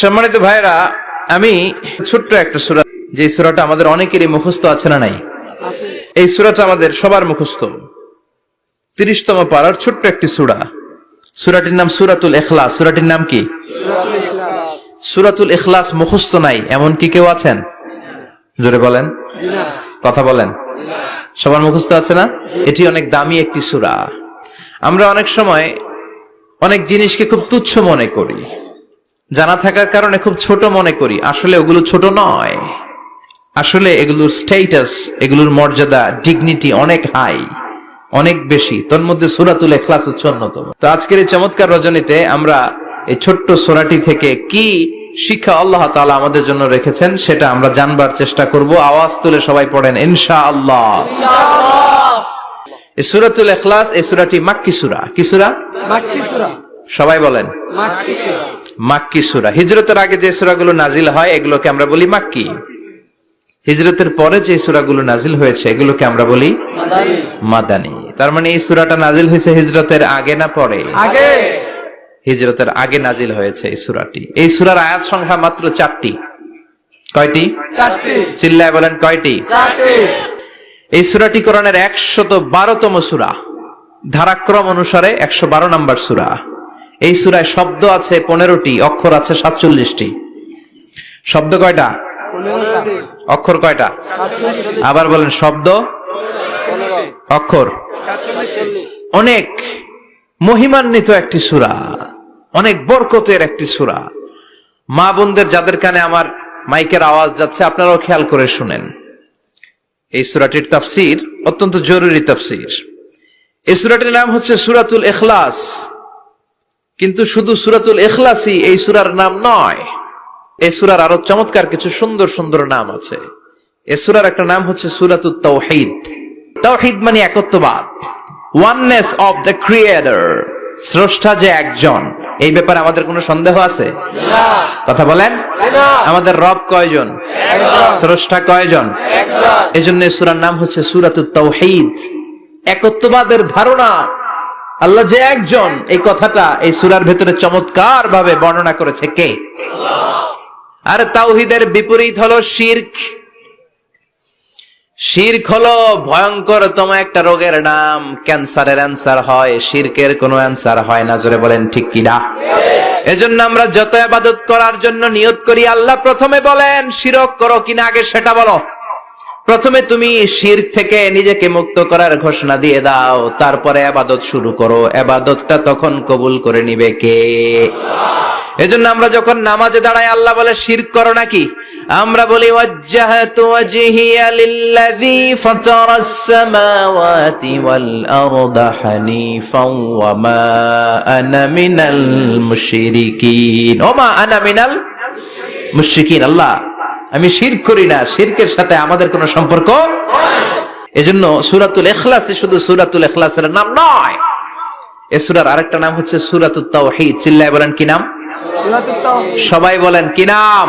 সম্মানিত ভাইরা আমি ছোট্ট একটা সুরা, যে সুরাটা আমাদের অনেকেরই মুখস্থ আছে না নাই? এই সুরাটা আমাদের সবার মুখস্থ। তিরিশতম পাড়ার ছোট্ট একটি সুরা। সুরাটির নাম সুরাতুল এখলাস সুরাটির নাম কি? সুরাতুল এখলাস মুখস্থ নাই, এমন কি কেউ আছেন? জোরে বলেন। কথা বলেন। সবার মুখস্থ আছে না? এটি অনেক দামি একটি সুরা। আমরা অনেক সময় অনেক জিনিসকে খুব তুচ্ছ মনে করি। জানা থাকার কারণে খুব ছোট মনে করি। আসলে ওগুলো ছোট নয়। আসলে এগুলোর স্টেটাস এগুলোর মর্যাদা ডিগনিটি অনেক হাই অনেক বেশি। তোর মধ্যে সুরাতুল এখলাস হচ্ছে অন্যতম। তো আজকের এই চমৎকার রজনীতে আমরা এই ছোট্ট সোরাটি থেকে কি শিক্ষা আল্লাহ তাআলা আমাদের জন্য রেখেছেন সেটা আমরা জানবার চেষ্টা করব। আওয়াজ তুলে সবাই পড়েন ইনশা আল্লাহ এই সুরাতুল এখলাস এই সুরাটি মাক্কি সুরা। কি সুরা। সবাই বলেন। মাক্কি সূরা। মাক্কি সুরা। হিজরতের আগে যে সুরাগুলো নাজিল হয় এগুলোকে আমরা বলি মাক্কি। হিজরতের পরে যে সুরাগুলো নাজিল হয়েছে এগুলোকে আমরা বলি মাদানি। তার মানে এই সুরাটা নাজিল হয়েছে হিজরতের আগে না পরে? আগে। হিজরতের আগে নাজিল হয়েছে এই সুরাটি। এই সুরার আয়াত সংখ্যা মাত্র চারটি। কয়টি? চারটি। চিল্লায় বলেন কয়টি? চারটি। এই সুরাটি কোরআনের একশত বারোতম সুরা। ধারাক্রম অনুসারে একশো বারো নম্বর সুরা। এই সুরায় শব্দ আছে পনেরোটি, অক্ষর আছে সাতচল্লিশটি। শব্দ কয়টা? অক্ষর কয়টা? আবার বলেন, শব্দ? অক্ষর? অনেক মহিমান্বিত একটি সুরা, অনেক বরকতের একটি সুরা। মা বোনদের যাদের কানে আমার মাইকের আওয়াজ যাচ্ছে, আপনারাও খেয়াল করে শুনেন। এই সুরাটির তাফসির অত্যন্ত জরুরি তাফসির। এই সুরাটির নাম হচ্ছে সুরাতুল এখলাস কিন্তু শুধু সুরাতুল এখলাসই এই সুরার নাম নয়। এই সুরার আরও চমৎকার কিছু সুন্দর সুন্দর নাম আছে। এ সুরার একটা নাম হচ্ছে সুরাতুল তাওহিদ। তাওহিদ মানে একত্ববাদ। Oneness of the creator. স্রষ্টা যে একজন। এই ব্যাপারে আমাদের কোনো সন্দেহ আছে? কথা বলেন? আমাদের রব কয়জন? স্রষ্টা কয়জন? এই জন্য সুরার নাম হচ্ছে সুরাতুত তাওহিদ। একত্ববাদের ধারণা। আল্লাহ যে একজন, এই কথাটা এই সুরার ভেতরে চমৎকার ভাবে বর্ণনা করেছে কে? আর তাওহিদের বিপরীত হলো শির্ক। শির্ক হলো ভয়ঙ্করতম একটা রোগের নাম, ক্যান্সারের অ্যান্সার হয়, শির্কের কোনো অ্যান্সার হয় না, জোরে বলেন ঠিক কিনা? এজন্য আমরা যত আবাদত করার জন্য নিয়ত করি, আল্লাহ প্রথমে বলেন, শিরক করো কিনা, আগে সেটা বলো। প্রথমে তুমি শির থেকে নিজেকে মুক্ত করার ঘোষণা দিয়ে দাও, তারপরে আবাদত শুরু করো। আবাদতটা তখন কবুল করে নিবে কে? এজন্য আমরা যখন নামাজে দাঁড়াই, আল্লাহ বলে, শির করো নাকি? আমরা বলি, ওয়াজ্জাহাতু ওয়া মা আল্লাহ। আমি শিরক করি না শিরকের সাথে আমাদের কোনো সম্পর্ক এজন্য সুরাতুল ইখলাস শুধু সূরাতুল ইখলাসের নাম নয়। এ সূরার আরেকটা নাম হচ্ছে সূরাতুত তাওহীদ। চিল্লায় বলেন কি নাম? সবাই বলেন কি নাম?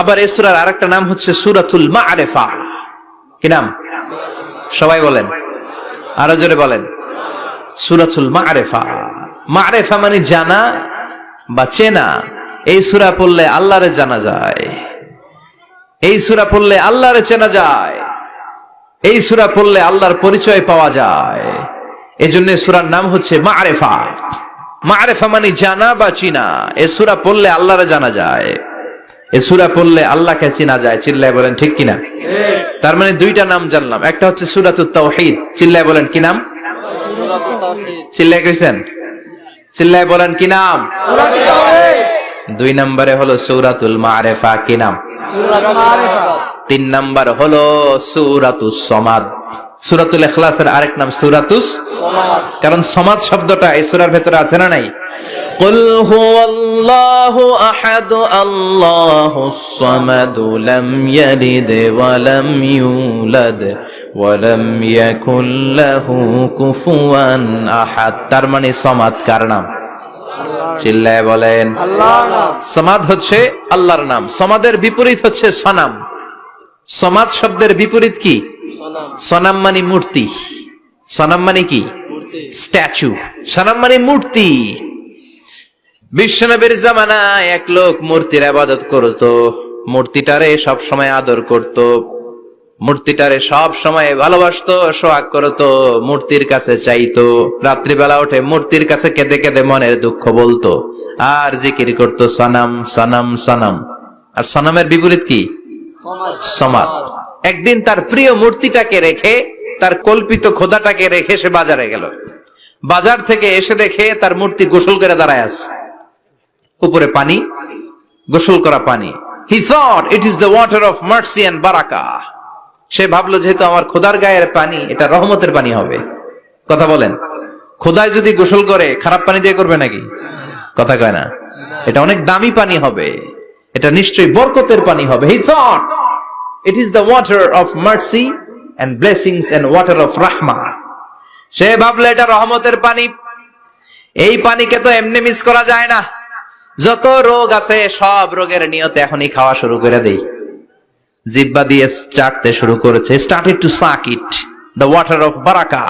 আবার এ সূরার আরেকটা নাম হচ্ছে সুরাতুল মা আরেফা কি নাম? সবাই বলেন। আরও জোরে বলেন। সুরাতুল মা আরেফা মা আরেফা মানে জানা বা চেনা। এই সূরা পড়লে আল্লাহরে জানা যায়। এই সুরা পড়লে আল্লাহরে চেনা যায়। এই সুরা পড়লে আল্লাহর পরিচয় পাওয়া যায়। এই এজন্য সূরার নাম হচ্ছে মাআরিফা মাআরিফা মানে জানা বা চিনা। এ সুরা পড়লে আল্লাহরে জানা যায়। এ সূরা পড়লে আল্লাহকে চিনা যায়। চিল্লায় বলেন ঠিক কিনা? তার মানে দুইটা নাম জানলাম। একটা হচ্ছে সূরাতুত তাওহীদ। চিল্লায় বলেন কি নাম? চিল্লায় কইছেন? চিল্লায় বলেন কি নাম? দুই নম্বরে হলো সূরাতুল মাআরিফা কি নাম সূরাতুল মারিফা তিন নাম্বার হলো সূরাতুস সমাদ সূরাতুল ইখলাসের আরেক নাম সূরাতুস সমাদ কারণ সমাজ শব্দটা এই সূরার ভেতরে আছে না নাই قل هو الله احد الله الصمد لم يلد ولم يولد ولم يكن له كفوا احد তার মানে সমাদ কার নাম চিল্লায় বলেন সমাদ হচ্ছে আল্লাহর নাম সমাদের বিপরীত হচ্ছে সনাম। সমাদ শব্দের বিপরীত কি? সনাম। সনাম মানে মূর্তি। সনাম মানে কি? স্ট্যাচু। সনাম মানে মূর্তি। বিশ্বনবীর জামানায় এক লোক মূর্তির আবাদত করত মূর্তিটারে সব সময় আদর করত। মূর্তিটারে সব সময় ভালোবাসতো সোহাগ করতো মূর্তির কাছে চাইতো। রাত্রিবেলা উঠে মূর্তির কাছে কেঁদে কেঁদে মনের দুঃখ বলতো। আর জিকির করতো সনাম সনাম সনাম। আর সনামের বিপরীত কি? সমাদ একদিন তার প্রিয় মূর্তিটাকে রেখে তার কল্পিত খোদাটাকে রেখে সে বাজারে গেল। বাজার থেকে এসে দেখে তার মূর্তি গোসল করে দাঁড়ায় আছে। উপরে পানি গোসল করা পানি। He thought it is the water of mercy and বারাকা সে ভাবলো যেহেতু আমার খোদার গায়ের পানি, এটা রহমতের পানি হবে। কথা বলেন। খোদায় যদি গোসল করে, খারাপ পানি দিয়ে করবে নাকি? কথা কয় না। এটা অনেক দামি পানি হবে। এটা নিশ্চয়ই বরকতের পানি হবে। He thought it is the water of mercy and blessings and water of রাহমা সে ভাবলো, এটা রহমতের পানি। এই পানিকে তো এমনি মিস করা যায় না। যত রোগ আছে, সব রোগের নিয়তে এখনই খাওয়া শুরু করে দেই। জিব্বা দিয়ে চাটতে শুরু করেছে। Started to suck it the water of Baraka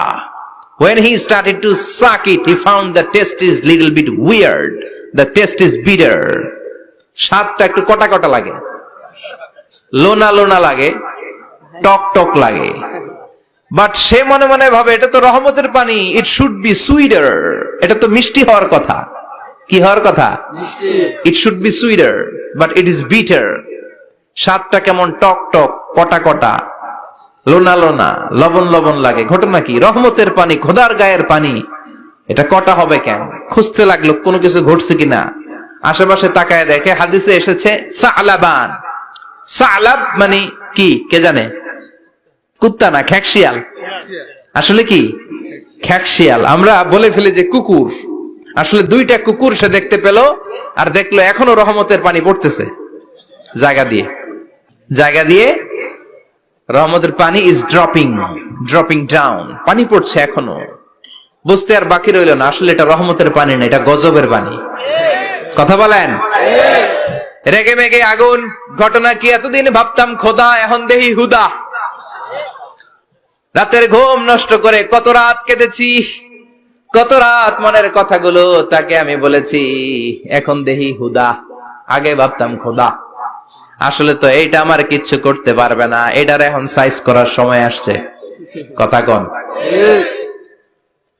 When he started to suck it, he found the taste is little bit weird. The taste is bitter. স্বাদটা একটু কটা কটা লাগে? লোনা লোনা লাগে টক টক লাগে। বাট সে মনে মনে ভাবে এটা তো রহমতের পানি ইট শুড বি সুইডার এটা তো মিষ্টি হওয়ার কথা। কি হওয়ার কথা? It should be sweeter but it is bitter স্বাদটা কেমন? টক টক, কটা কটা? লোনা লোনা, লবণ লবণ লাগে। ঘটনা কি? রহমতের পানি, খোদার গায়ের পানি। এটা কটা হবে কেন? খুঁজতে লাগল কোনো কিছু ঘটছে কিনা। আশেপাশে তাকায় দেখে হাদিসে এসেছে, সালাবান। সালাব মানে কি? কে জানে? কুত্তা না, খ্যাকশিয়াল। আসলে কি? খ্যাকশিয়াল। আমরা বলে ফেলি যে কুকুর। আসলে দুইটা কুকুর সে দেখতে পেল, আর দেখল এখনও রহমতের পানি পড়তেছে। জায়গা দিয়ে। জায়গা দিয়ে রহমতের পানি ইজ ড্রপিং ড্রপিং ডাউন পানি পড়ছে এখনও। বুঝতে আর বাকি রইল না, আসলে এটা রহমতের পানি না, এটা গজবের পানি। কথা বলেন? রেগে মেগে আগুন, ঘটনা কি এতদিন ভাবতাম, খোদা, এখন দেহি হুদা। রাতের ঘুম নষ্ট করে কত রাত কেঁদেছি, কত রাত মনের কথাগুলো তাকে আমি বলেছি, এখন দেহি হুদা, আগে ভাবতাম খোদা। আসলে তো এইটা আমার কিচ্ছু করতে পারবে না। এটার এখন সাইজ করার সময় আসছে। কথা কন।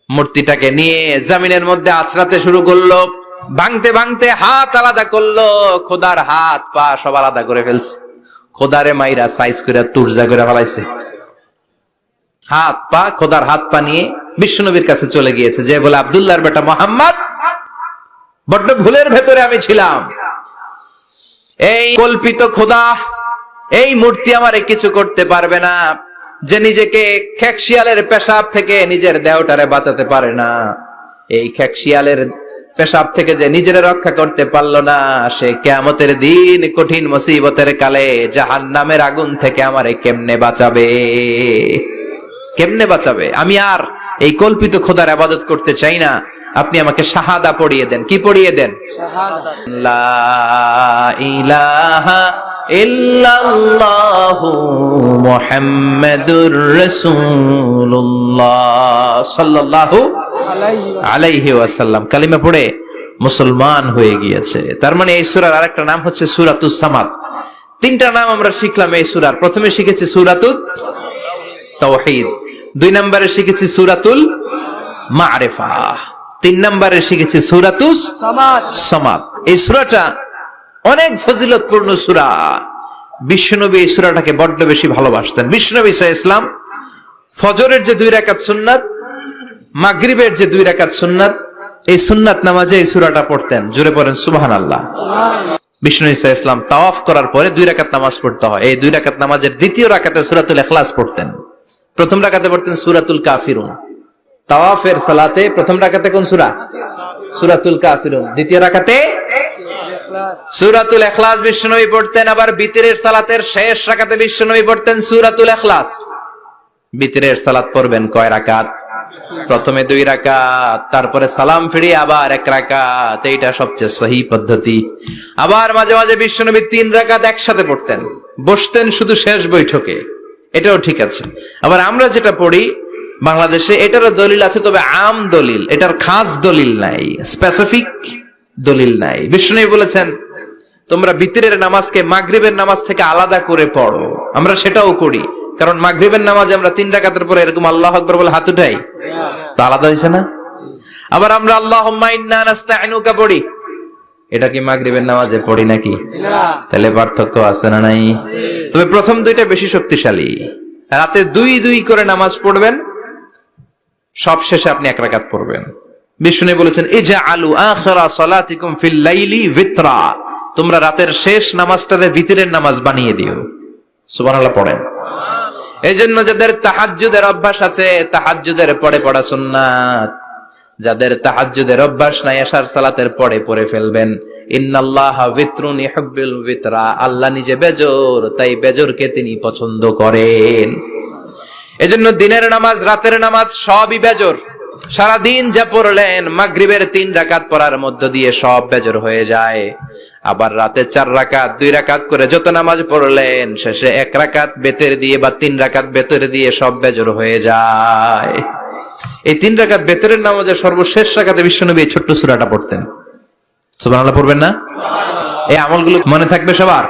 মূর্তিটাকে নিয়ে জামিনের মধ্যে আছড়াতে শুরু করল। ভাঙতে ভাঙতে হাত আলাদা করল। খোদার হাত পা সব আলাদা করে ফেলছে। খোদারে মাইরা সাইজ করে তুরজা করে ফেলাইছে। হাত পা, খোদার হাত পা নিয়ে বিশ্বনবীর কাছে চলে গিয়েছে। যে বলে, আবদুল্লাহর বেটা মোহাম্মদ, বড্ড ভুলের ভেতরে আমি ছিলাম। এই কল্পিত খোদা, এই মূর্তি আমারে কিছু করতে পারবে না, যে নিজেকে খ্যাকশিয়ালের পেশাব থেকে নিজের দেহটারে বাঁচাতে পারে না। এই খ্যাকশিয়ালের পেশাব থেকে যে নিজের রক্ষা করতে পারল না, সে কেয়ামতের দিন কঠিন মুসিবতের কালে জাহান নামের আগুন থেকে আমারে কেমনে বাঁচাবে? কেমনে বাঁচাবে? আমি আর এই কল্পিত খোদার আবাদত করতে চাই না। আপনি আমাকে শাহাদা পড়িয়ে দেন। কি পড়িয়ে দেন? মুহাম্মাদুর সাল্লাল্লাহু আলাইহি ওয়াসাল্লাম। কালিমা পড়ে মুসলমান হয়ে গিয়েছে। তার মানে এই সুরার আরেকটা নাম হচ্ছে সূরাতুস সামাদ। তিনটা নাম আমরা শিখলাম এই সূরার। প্রথমে শিখেছি সূরাতুত তাওহীদ। দুই নম্বরে শিখেছি সূরাতুল মা'রিফা। তিন নম্বরে শিখেছি সূরাতুস সমাদ। এই সূরাটা অনেক ফজিলতপূর্ণ সূরা। বিশ্বনবী এই সূরাটাকে বড্ড বেশি ভালোবাসতেন। বিশ্বনবী আলাইহি ইসলাম ফজরের যে দুই রাকাত সুন্নাত মাগরিবের যে দুই রাকাত সুন্নাত এই সুন্নাত নামাজে এই সুরাটা পড়তেন। জুড়ে পড়েন সুবহানাল্লাহ। বিষ্ণু ইসা ইসলাম তাওয়াফ করার পরে দুই রাকাত নামাজ পড়তে হয়। এই দুই রাকাত নামাজের দ্বিতীয় রাকাতে সুরাতুল এখলাস পড়তেন। প্রথম রাকাতে পড়তেন সুরাতুল কাফিরুন। তাওয়াফের সালাতে প্রথম রাকাতে কোন সূরা? সূরাতুল কাফিরুন। দ্বিতীয় রাকাতে? সূরাতুল ইখলাস বিশ্বনবী পড়তেন, আবার বিতরের সালাতের শেষ রাকাতে বিশ্বনবী পড়তেন সূরাতুল ইখলাস। বিতরের সালাত পড়বেন কয় রাকাত? প্রথমে দুই রাকাত, তারপরে সালাম ফিরিয়ে আবার এক রাকাত, এইটা সবচেয়ে সহি পদ্ধতি। আবার মাঝে মাঝে বিশ্বনবী তিন রাকাত একসাথে পড়তেন। বসতেন শুধু শেষ বৈঠকে। এটাও ঠিক আছে। আবার আমরা যেটা পড়ি বাংলাদেশে এটারও দলিল আছে তবে আম দলিল এটার খাস দলিল নাই স্পেসিফিক দলিল নাই। বিষ্ণু বলেছেন তোমরা বিতিরের নামাজকে মাগরিবের নামাজ থেকে আলাদা করে পড়ো আমরা সেটাও করি। কারণ মাগরিবের নামাজে আমরা তিন রাকাতের পরে এরকম আল্লাহ আকবর বলে হাত উঠাই তা আলাদা হয়েছে না? আবার আমরা আল্লাহ নাস্তাইনুকা পড়ি। এটা কি মাগরিবের নামাজে পড়ি নাকি? তাহলে পার্থক্য আছে না নাই? তবে প্রথম দুইটা বেশি শক্তিশালী। রাতে দুই দুই করে নামাজ পড়বেন সব শেষে আপনি এক রাকাত পড়বেন। বিষ্ণু বলেছেন ইজা আলু আখরা তোমরা রাতের শেষ নামাজটারে ভিতরের নামাজ বানিয়ে দিও। সুবহানাল্লাহ, পড়েন। এই জন্য যাদের তাহাজ্জুদের অভ্যাস আছে, তাহাজ্জুদের পরে পড়া সুন্নাত। যাদের তাহাজ্জুদের অভ্যাস নাই, আশার সালাতের পরে পড়ে ফেলবেন। আল্লাহ নিজে বেজর, তাই বেজরকে তিনি পছন্দ করেন। এজন্য দিনের নামাজ, রাতের নামাজ সবই বেজর। সারা দিন যা পড়লেন, মাগরিবের তিন রাকাত পড়ার মধ্য দিয়ে সব বেজর হয়ে যায়। আবার রাতে চার রাকাত, দুই রাকাত করে যত নামাজ পড়লেন, শেষে এক রাকাত বেতের দিয়ে বা তিন রাকাত বেতের দিয়ে সব বেজর হয়ে যায়। এই তিন রাকাত বেতরের নামাজের সর্বশেষ রাকাতে বিশ্বনবী এই ছোট্ট সূরাটা পড়তেন। সুবহানাল্লাহ, পড়বেন না? এই আমলগুলো মনে থাকবে সবার?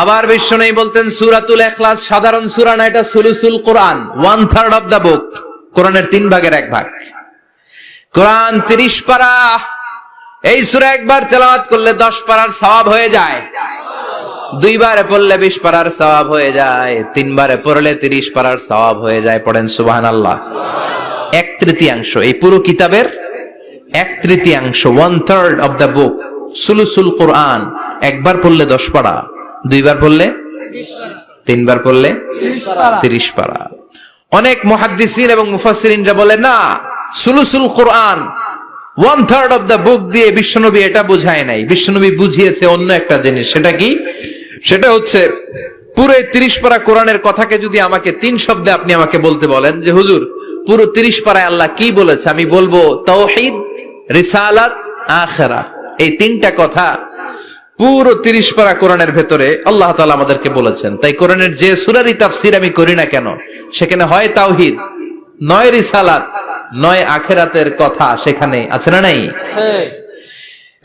আবার বিশ্ব নেই বলতেন সূরাতুল ইখলাস, সাধারণ সূরা না, এটা সুলুসুল কোরআন one third of the book কোরআনের তিন ভাগের এক ভাগ। কোরআন 30 পারা, এই সুরা একবার তেলাওয়াত করলে 10 পারার সওয়াব হয়ে যায়। দুইবারে পড়লে 20 পারার সওয়াব হয়ে যায়, তিনবারে পড়লে 30 পারার সওয়াব হয়ে যায়, পড়েন সুবাহান আল্লাহ এক তৃতীয়াংশ, এই পুরো কিতাবের এক তৃতীয়াংশ one third of the book সুলুসুল কোরআন, একবার পড়লে দশ পারা। দুইবার পড়লে? তিনবার পড়লে? তিরিশ পারা অনেক মহাদ্দিসিন এবং মুফাসসিরিনরা বলে না সুলুসুল কোরআন one third of the book দিয়ে বিশ্বনবী এটা বুঝায় নাই। বিশ্বনবী বুঝিয়েছে অন্য একটা জিনিস। সেটা কি? সেটা হচ্ছে পুরো তিরিশ পারা কোরআনের কথাকে যদি আমাকে তিন শব্দে আপনি আমাকে বলতে বলেন যে হুজুর পুরো তিরিশ পারায় আল্লাহ কি বলেছে? আমি বলব তৌহিদ রিসালাত আখেরা এই তিনটা কথা পুরো তিরিশ পারা কোরআনের ভেতরে আল্লাহ তালা আমাদেরকে বলেছেন। তাই কোরআনের যে সুরারি তাফসির আমি করি না কেন সেখানে হয় তাওহিদ নয় রিসালাত নয় আখেরাতের কথা সেখানে আছে না নাই?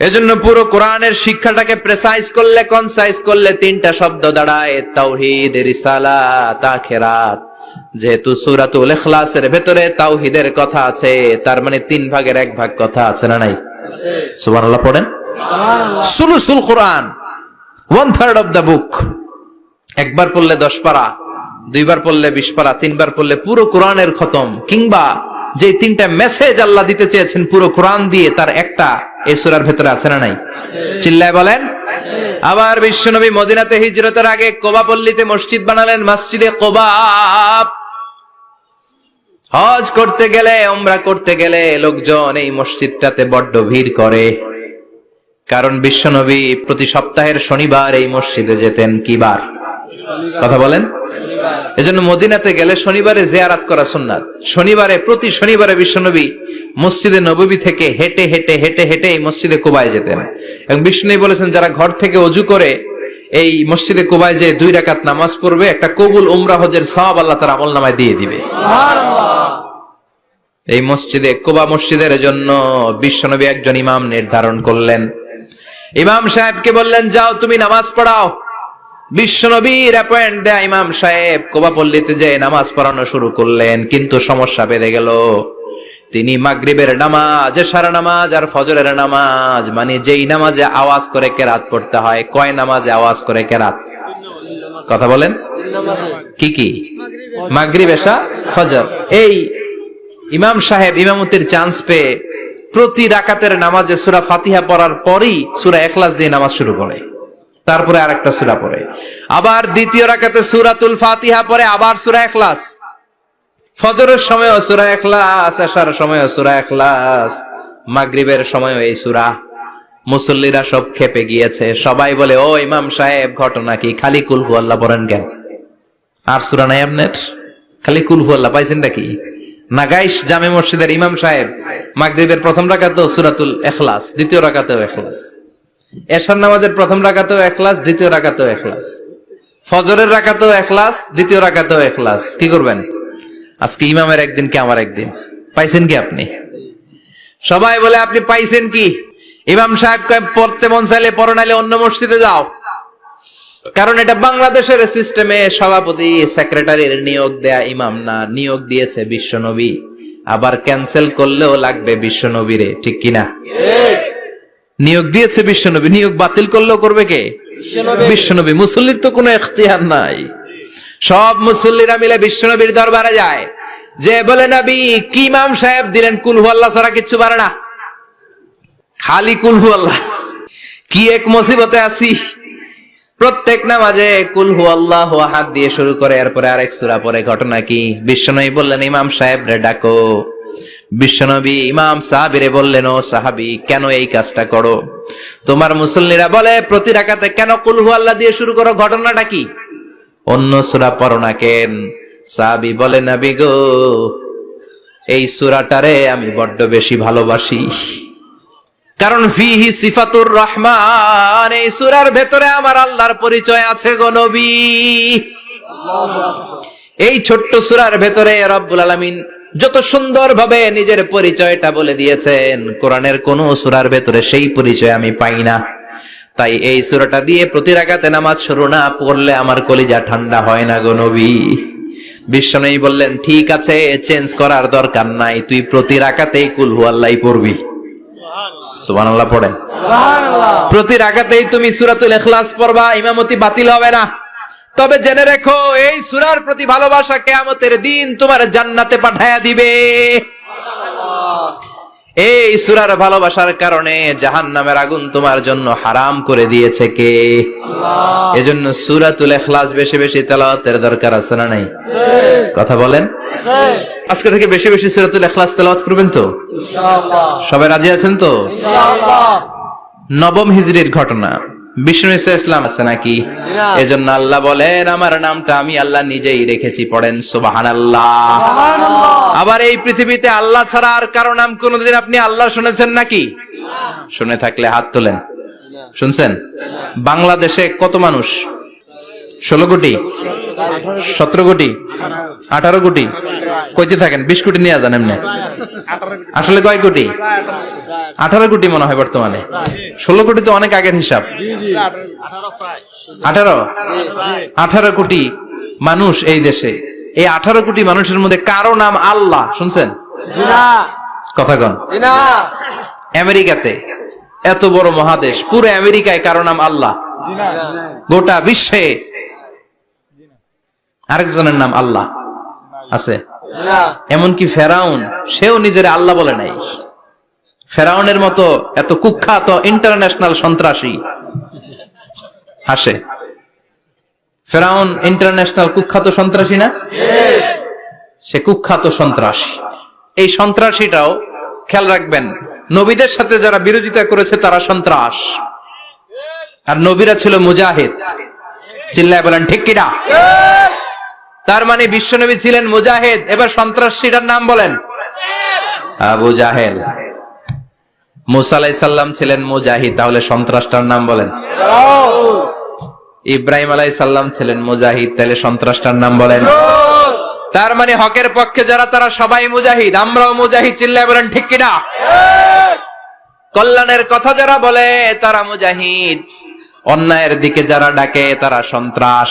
এজন্য পুরো কোরআনের শিক্ষাটাকে প্রেসাইজ করলে কনসাইজ করলে তিনটা শব্দ দাঁড়ায় তাওহিদ রিসালাত আখেরাত। যেহেতু সূরাতুল ইখলাসের ভেতরে তাওহিদের কথা আছে তার মানে তিন ভাগের এক ভাগ কথা আছে না নাই? সুবহানাল্লাহ পড়েন। সুলুসুল কোরআন one third of the book একবার পড়লে দশ পারা, দুইবার পড়লে বিশ পারা, তিনবার পড়লে পুরো কোরআনের খতম। কিংবা যে তিনটা মেসেজ আল্লাহ দিতে চেয়েছেন পুরো কোরআন দিয়ে, তার একটা এই সুরার ভেতরে আছে না নাই? চিল্লায় বলেন? আবার বিশ্বনবী মদিনাতে হিজরতের আগে কোবা পল্লীতে মসজিদ বানালেন, মসজিদে কোবা হজ করতে গেলে ওমরা করতে গেলে লোকজন এই মসজিদটাতে বড্ড ভিড় করে। কারণ বিশ্বনবী প্রতি সপ্তাহের শনিবার এই মসজিদে যেতেন কি বার? কথা বলেন? এজন্য মদিনাতে গেলে শনিবারে জেয়ারাত করা সুন্নাত। শনিবারে, প্রতি শনিবারে বিশ্বনবী মসজিদে নববী থেকে হেঁটে হেঁটে হেঁটে হেঁটে এই মসজিদে কোবায় যেতেন। এবং বিষ্ণু বলেছেন, যারা ঘর থেকে অজু করে এই মসজিদে কোবায় যে দুই রাকাত নামাজ পড়বে, একটা কবুল উমরা হজের সওয়াব আল্লাহ তার আমল নামায় দিয়ে দিবে। এই মসজিদে, কোবা মসজিদের জন্য বিশ্বনবী একজন ইমাম নির্ধারণ করলেন। ইমাম সাহেবকে বললেন, যাও, তুমি নামাজ পড়াও। বিশ্বনবীর অ্যাপয়েন্ট দেয় ইমাম সাহেব কোবা পল্লীতে যে নামাজ পড়ানো শুরু করলেন, কিন্তু সমস্যা বেড়ে গেল। তিনি মাগরিবের নামাজ সারা নামাজ আর ফজরের নামাজ মানে যেই নামাজে আওয়াজ করে কেরাত পড়তে হয়, কয় নামাজে আওয়াজ করে কেরাত? কথা বলেন। কি কি? মাগরিব, এশা, ফজর। এই ইমাম সাহেব ইমামতির চান্স পেয়ে প্রতি রাকাতের নামাজে সুরা ফাতিহা পড়ার পরই সূরা এখলাস দিয়ে নামাজ শুরু করে। তারপরে আরেকটা সূরা পড়ে। আবার দ্বিতীয় রাকাতে সূরাতুল ফাতিহা পড়ে, আবার সূরা এখলাস ফজরের সময়ও সূরা এখলাস এশার সময়ও সূরা এখলাস মাগরিবের সময়ও এই সূরা। মুসল্লিরা সব খেপে গিয়েছে। সবাই বলে, ও ইমাম সাহেব, ঘটনা কি? খালি কুলহু আল্লাহ পড়েন কেন? আর সুরা নাই আপনার খালি কুলহু আল্লাহ পাইছেন নাকি নাগাইশ জামে মসজিদের ইমাম সাহেব মাগরিবের প্রথম রাকাতেও সুরাতুল এখলাস দ্বিতীয় রাকাতেও এখলাস এশার নামাজের প্রথম রাকাতেও এখলাস দ্বিতীয় রাকাতেও এখলাস ফজরের রাকাতেও এখলাস দ্বিতীয় রাকাতেও এখলাস কি করবেন? আজকে ইমামের একদিন কি আমার একদিন? পাইছেন কি আপনি? সবাই বলে, আপনি পাইছেন কি? ইমাম সাহেব পড়তে মন চাইলে পড়ো, নাইলে অন্য মসজিদে যাও। কারণ এটা বাংলাদেশের সিস্টেমে সভাপতি সেক্রেটারির নিয়োগ দেয়া ইমাম না, নিয়োগ দিয়েছে বিশ্বনবী আবার ক্যান্সেল করলেও লাগবে বিশ্বনবীরে ঠিক কিনা? নিয়োগ দিয়েছে বিশ্বনবী নিয়োগ বাতিল করলেও করবে কে? বিশ্বনবী। বিশ্বনবী মুসল্লির তো কোনো এখতিয়ার নাই। সব মুসল্লিরা মিলে বিশ্বনবীর দরবারে যায়। যে বলে নবী কি ইমাম সাহেব দিলেন? কুলহু আল্লাহ ছাড়া কিচ্ছু পারে না। খালি কুলহু আল্লাহ। কি এক মুসিবতে আছি। প্রত্যেক নামাজে কুলহু আল্লাহ হাত দিয়ে শুরু করে, এরপরে আরেক সূরা পরে ঘটনা কি? বিশ্বনবী বললেন, ইমাম সাহেব রে ডাকো। বিশ্বনবী ইমাম সাহাবিরে বললেন, ও সাহাবি, কেন এই কাজটা করো? তোমার মুসল্লিরা বলে, প্রতি রাকাতে কেন কুলহু আল্লাহ দিয়ে শুরু করো? ঘটনাটা কি? অন্য সূরা পড়ো না কেন? সাহাবি বলে, নবী গো, এই সূরাটারে আমি বড্ড বেশি ভালোবাসি। কারণ ফিহি সিফাতুর রহমান, এই সূরার ভেতরে আমার আল্লাহর পরিচয় আছে গো নবী। এই ছোট্ট সূরার ভেতরে রব্বুল আলামিন যত সুন্দর ভাবে নিজের পরিচয়টা বলে দিয়েছেন, কোরআনের কোন সূরার ভেতরে সেই পরিচয় আমি পাই না। তাই এই সূরাটা দিয়ে প্রতি রাকাতে নামাজ শুরু না পড়লে আমার কলিজা ঠান্ডা হয় না গো নবী। বললেন, ঠিক আছে, চেঞ্জ করার দরকার নাই, তুই প্রতি রাকাতেই কুল হু আল্লাহ পড়বি। সুবহানাল্লাহ পড়ে। প্রতি রাগাতেই তুমি সুরাতুল ইখলাস পড়বা ইমামতি বাতিল হবে না। তবে জেনে রেখো এই সুরার প্রতি ভালোবাসা কেয়ামতের দিন তোমার জান্নাতে পাঠায়া দিবে। এই সুরার ভালোবাসার কারণে জাহান নামের আগুন তোমার জন্য হারাম করে দিয়েছে কে? এজন্য সুরা তুলে খ্লাস বেশি বেশি তেলাওয়াতের দরকার আছে না নাই? কথা বলেন? আজকে থেকে বেশি বেশি সুরা তুলে খ্লাস তেলাওয়াত করবেন তো? সবাই রাজি আছেন তো? নবম হিজড়ির ঘটনা। বিষ্ণু ইসা ইসলাম আছে নাকি? এজন্য আল্লাহ বলেন আমার নামটা আমি আল্লাহ নিজেই রেখেছি। পড়েন সুবাহান সুবহানাল্লাহ। আবার এই পৃথিবীতে আল্লাহ ছাড়া আর কারও নাম কোনোদিন আপনি আল্লাহ শুনেছেন নাকি? শুনে থাকলে হাত তোলেন। শুনছেন? বাংলাদেশে কত মানুষ? ষোলো কোটি। সতেরো কোটি? আঠারো কোটি? কইতে থাকেন, বিশ কোটি নিয়ে যান এমনি। আসলে কয় কোটি? আঠারো কোটি মনে হয় বর্তমানে। ষোলো কোটি তো অনেক আগের হিসাব। আঠারো? আঠারো কোটি মানুষ এই দেশে। এই আঠারো কোটি মানুষের মধ্যে কারও নাম আল্লাহ, শুনছেন? কথা কন। আমেরিকাতে এত বড় মহাদেশ, পুরো আমেরিকায় কারও নাম আল্লাহ। গোটা বিশ্বে আরেকজনের নাম আল্লাহ আছে। এমনকি ফেরাউন, সেও নিজের আল্লাহ বলে নাই। ফেরাউনের মতো এত কুখ্যাত ইন্টারন্যাশনাল সন্ত্রাসী। হাসে ফেরাউন ইন্টারন্যাশনাল কুখ্যাত সন্ত্রাসী না? সে কুখ্যাত সন্ত্রাসী। এই সন্ত্রাসীটাও খেয়াল রাখবেন, নবীদের সাথে যারা বিরোধিতা করেছে তারা সন্ত্রাস। আর নবীরা ছিল মুজাহিদ। চিল্লায় বলেন, ঠিক কিনা তার মানে বিশ্বনবী ছিলেন মুজাহিদ। এবার সন্ত্রাসীটার নাম বলেন। আবু জাহেল। মুসা আলাইসাল্লাম ছিলেন মুজাহিদ, তাহলে সন্ত্রাসটার নাম বলেন। ইব্রাহিম আলাই সাল্লাম ছিলেন মুজাহিদ, তাহলে সন্ত্রাসটার নাম বলেন। তার মানে হকের পক্ষে যারা, তারা সবাই মুজাহিদ। আমরাও মুজাহিদ, চিল্লায় বলেন, ঠিক কিনা কল্যাণের কথা যারা বলে, তারা মুজাহিদ। অন্যায়ের দিকে যারা ডাকে, তারা সন্ত্রাস।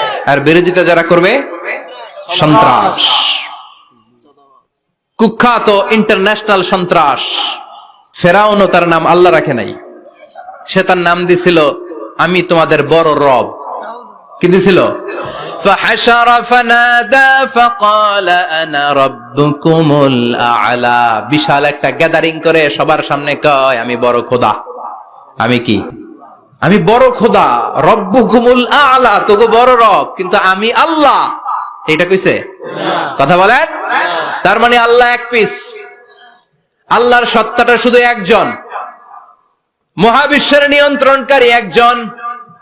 আর বিরোধিতা যারা করবে সন্ত্রাস কুখ্যাত ইন্টারন্যাশনাল সন্ত্রাস ফেরাউনও তার নাম আল্লাহ রাখে নাই সে তার নাম দিছিল আমি তোমাদের বড় রব কি দিছিল فحشر فنادى فقال انا ربكم الاعلى বিশাল একটা গ্যাদারিং করে সবার সামনে কয় আমি বড় খোদা আমি কি আমি বড় খোদা, রব্বুকুমুল আলা তোকে বড় রব, কিন্তু আমি আল্লাহ। এটা কইছে? কথা বলেন? তার মানে আল্লাহ এক পিস। আল্লাহর সত্তাটা শুধু একজন। মহাবিশ্বের নিয়ন্ত্রণকারী একজন।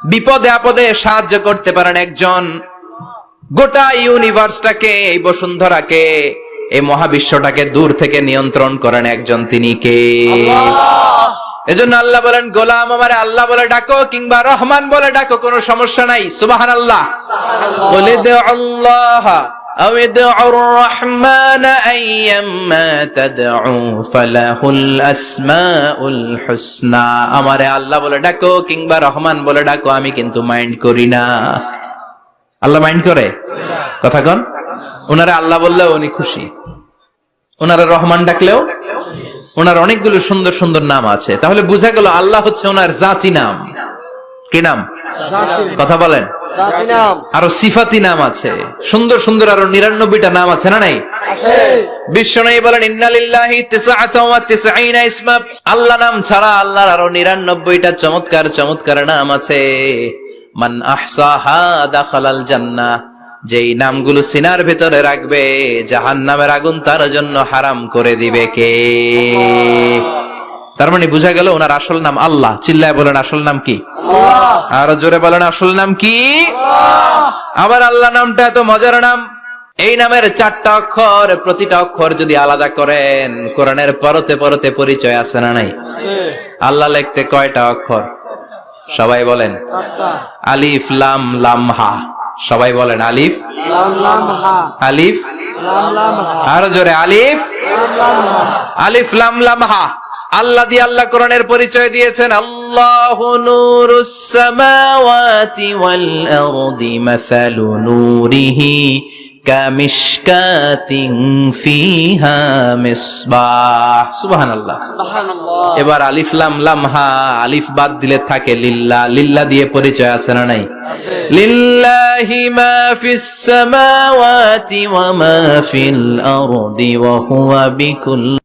বিপদে আপদে সাহায্য করতে পারেন একজন। গোটা ইউনিভার্সটাকে, এই বসুন্ধরাকে, এই মহাবিশ্বটাকে দূর থেকে নিয়ন্ত্রণ করেন একজন। তিনি কে? এজন্য আল্লাহ বলেন গোলাম আমারে আল্লাহ বলে ডাকো কিংবা রহমান বলে ডাকো কোনো সমস্যা নাই সুবাহান আল্লাহ বলে দে আল্লাহ أو ادعوا الرحمن أيما تدعوا فله الأسماء الحسنى আমারে আল্লাহ বলে ডাকো কিংবা রহমান বলে ডাকো আমি কিন্তু মাইন্ড করি না আল্লাহ মাইন্ড করে কথা কন ওনারা আল্লাহ বললেও উনি খুশি ওনারা রহমান ডাকলেও ওনার অনেকগুলো সুন্দর সুন্দর নাম আছে। তাহলে বোঝা গেল আল্লাহ হচ্ছে ওনার জাতি নাম। কি নাম? কথা বলেন। আরও সিফাতি নাম আছে। সুন্দর সুন্দর আরও নিরানব্বইটা নাম আছে না নাই? বিশ্ব নাই বলেন ইন্নালিল্লাহি তিসআতাও ইসমা। আল্লাহ নাম ছাড়া আল্লাহর আরও নিরানব্বইটা চমৎকার চমৎকার নাম আছে। মান আহসাহা দাখালাল জান্নাহ। যেই নামগুলো সিনার ভেতরে রাখবে জাহান নামের আগুন তার জন্য হারাম করে দিবে কে? তার মানে বোঝা গেল ওনার আসল নাম আল্লাহ। চিল্লায় বলেন আসল নাম কি? আরও জোরে বলেন আসল নাম কি? আবার আল্লাহ নামটা এত মজার নাম। এই নামের চারটা অক্ষর প্রতিটা অক্ষর যদি আলাদা করেন কোরআনের পরতে পরতে পরিচয় আছে না নাই? আল্লাহ লিখতে কয়টা অক্ষর? সবাই বলেন। আলিফ লাম লাম হা। সবাই বলেন আলিফ। আলিফ। আরও জোরে আলিফ। আলিফ লাম লাম হা। আল্লাহ দিয়ে আল্লাহ কোরআনের পরিচয় দিয়েছেন। আল্লাহ নূরুস সামাওয়াতি ওয়াল আরদি মাসালু নূরিহি। এবার আলিফ লাম লাম হা আলিফ বাদ দিলে থাকে লিল্লা। লিল্লা দিয়ে পরিচয় আছে না নাই? লিল্লা লিল্লাহি মা ফিস সামাওয়াতি ওয়া মা ফিল আরদি ওয়া হুয়া বিকুল